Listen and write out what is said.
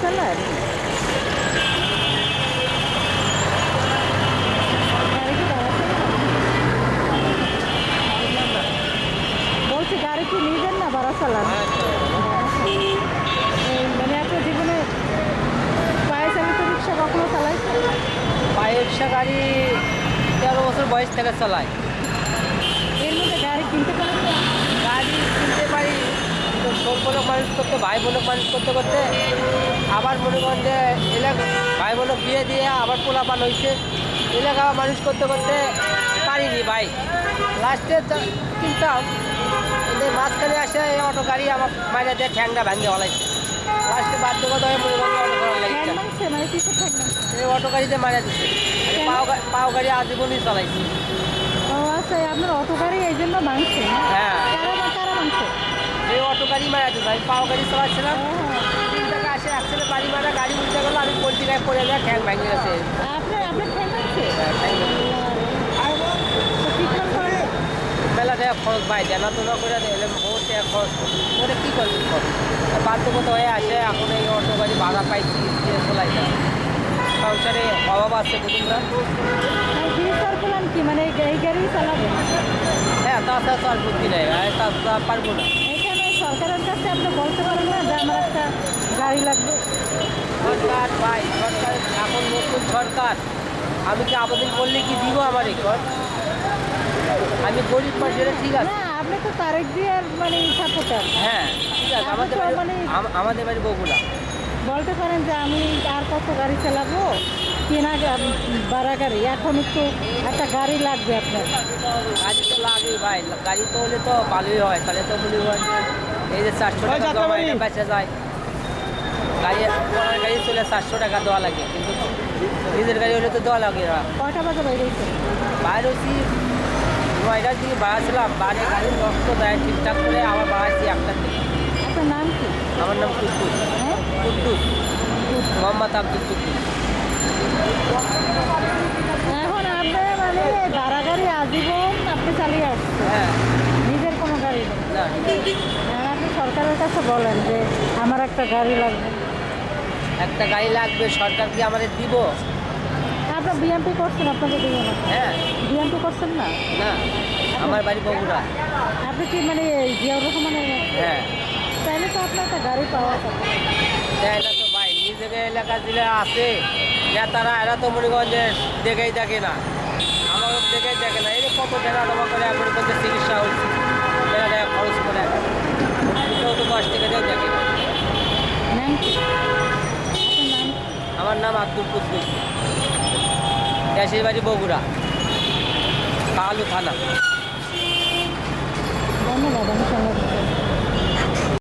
চালান? বলছি, গাড়ি কি নিজের না মানে রিক্সা পায়ে রিক্সা গাড়ি তেরো বছর বয়স থেকে চালায় এর মধ্যে গাড়ি কিনতে পারেন না? গাড়ি কিনতে পারি তো ছোট মানুষ করতে ভাই বোনক মানুষ করতে করতে আবার মনে করেন যে এলাকা ভাই বোনক বিয়ে দিয়ে আবার পোলাপান হয়েছে এলাকা মানুষ করতে করতে পারিনি ভাই লাস্টে কিনতাম কিন্তু মাঝখানে আসে এই অটো গাড়ি আমার মাইনে দিয়ে ঠ্যাংটা ভাঙে হলাইছে লাস্টে বাধ্যকতা হয়ে মনে করেন অটো করার? এই অটো গাড়িতে মারা দিচ্ছে পাও গাড়ি আজীবনই চালাইছি ও আচ্ছা আপনার অটো গাড়ি এই জন্য না? হ্যাঁ। গাড়ি মারা আমি পাও গাড়ি চালাচ্ছিলাম। তিন টাকা আসে একসাথে বাড়ি মারা গাড়ি উল্টে গেলো আমি পোলট্রি গায়ে পড়ে যায় ঠ্যাং ভেঙে গেছে। আপনার আপনার ঠ্যাং মাংসে ঠ্যাং ভেঙে গেছে। তো ট্রিটমেন্ট করেন মেলা টাকা খরচ পাই জানা তো না করে এলে বহুত টাকা খরচ। করে কী করবি? বাধ্যগত হয়ে আসে এখন এই অটো গাড়ি ভাড়া পাইছি চলাই সংসারে অভাব আছে বুঝুন না। কি? মানে এই গাড়ি হ্যাঁ তাছাড়া তো আর বুদ্ধি নেই তাছাড়া পারব না। সরকারের কাছে আপনি বলতে পারেন না যে আমার একটা গাড়ি লাগবে? সরকার ভাই সরকার এখন নতুন সরকার। আমি কি আবেদন করলে কি দিব আমার এখন আমি গরিব মানুষ ঠিক আছে। না আপনি তো তারেক জিয়ার মানে সাপোর্টার। হ্যাঁ ঠিক আছে আমাদের মানে- আমাদের বাড়ি বগুড়া। বলতে পারেন যে আমি আর কত গাড়ি চালাবো? কেনা গা- ভাড়া গাড়ি এখন একটু একটা গাড়ি লাগবে আপনার। গাড়ি তো লাগে ভাই গাড়ি তো হলে তো ভালোই হয়। তাহলে তো মনে হয় এই যে চারশো টাকা বেঁচে যায়। গাড়ি গাড়ি চলে চারশো টাকা দেওয়া লাগে কিন্তু নিজের গাড়ি হলে তো দেওয়া লাগে না। কয়টা বাজে বাইরেছে বাইরে হচ্ছি নয়টার দিকে বাড়াচ্ছিলাম বাইরে গাড়ি নষ্ট দেয় ঠিকঠাক করে আবার বাড়াচ্ছি একটার দিকে। আপনার নাম কি? আমার নাম কুদ্দুস হ্যাঁ? কুদ্দুস মোহাম্মদ আব্দুল কুদ্দুস এখন আপনি মানে এই ভাড়া গাড়ি আজীবন আপনি চালিয়ে আসছেন হ্যাঁ নিজের কোনো গাড়ি নেই না আর আপনি কাছে বলেন যে আমার একটা গাড়ি লাগবে। একটা গাড়ি লাগবে সরকার কি আমাদের দিব? আপনার বিএমপি করছেন আপনাকে দিব না। হ্যাঁ। বিএমপি করছেন না? না আমার বাড়ি বগুড়া। আপনি কি মানে জিয়াউর রহমানের হ্যাঁ। তাহলে তো আপনার একটা গাড়ি পাওয়া যাবে। দেয় তো ভাই নিজের এলাকা দিলে আছে। নেতারা এরা তো মনে যে দেখেই দেখে না। আমাকে দেখেই দেখে না। এই কত টাকা জমা করে করতে চিকিৎসা হচ্ছে। আব্দুল পুত্রী দেশের বাড়ি বগুড়া। কালু থানা। ধন্যবাদ